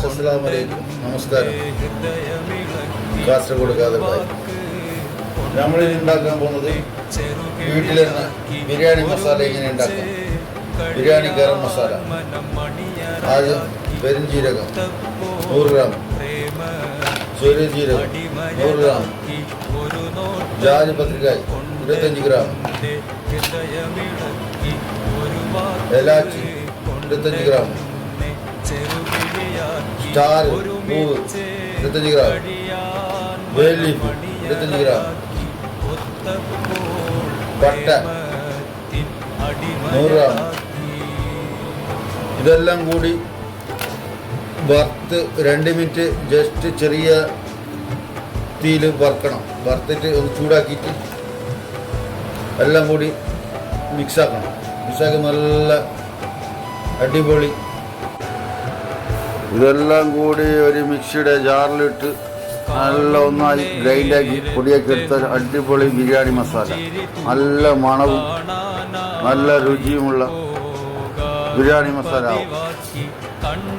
അസ്സലാമു അലൈക്കും. നമസ്കാരം. കാസർഗോഡ് കാതർബായ് നമ്മൾ ഉണ്ടാക്കാൻ പോകുന്നത് വീട്ടിൽ തന്നെ ബിരിയാണി മസാല എങ്ങനെ ഉണ്ടാക്കാം? ബിരിയാണി ഗരം മസാല. ആദ്യം പെരുംജീരകം നൂറ് ഗ്രാം. ചെറിയ ജീരകം നൂറ് ഗ്രാം. ജാതി പത്രികായ് ഇരുപത്തഞ്ച് ഗ്രാം. എലാച്ചി ഇരുപത്തഞ്ച് ഗ്രാം. സ്റ്റാർ പൂവ് ഇരുപത്തഞ്ച് ഗ്രാം വേൽ ലീഫ് ഇരുപത്തഞ്ച് ഗ്രാം പട്ട ഇതെല്ലാം കൂടി വറുത്ത് രണ്ട് മിനിറ്റ് ജസ്റ്റ് ചെറിയ തീയിൽ വറുക്കണം. വറുത്തിട്ട് ഒന്ന് ചൂടാക്കിയിട്ട് എല്ലാം കൂടി മിക്സാക്കണം മിക്സാക്കി നല്ല അടിപൊളി ഇതെല്ലാം കൂടി ഒരു മിക്സിയുടെ ജാറിലിട്ട് നല്ല ഒന്നായി ഗ്രൈൻഡാക്കി പൊടിയാക്കി എടുത്ത അടിപൊളി ബിരിയാണി മസാല. നല്ല മണവും നല്ല രുചിയുമുള്ള ബിരിയാണി മസാല ആവും. കാരണം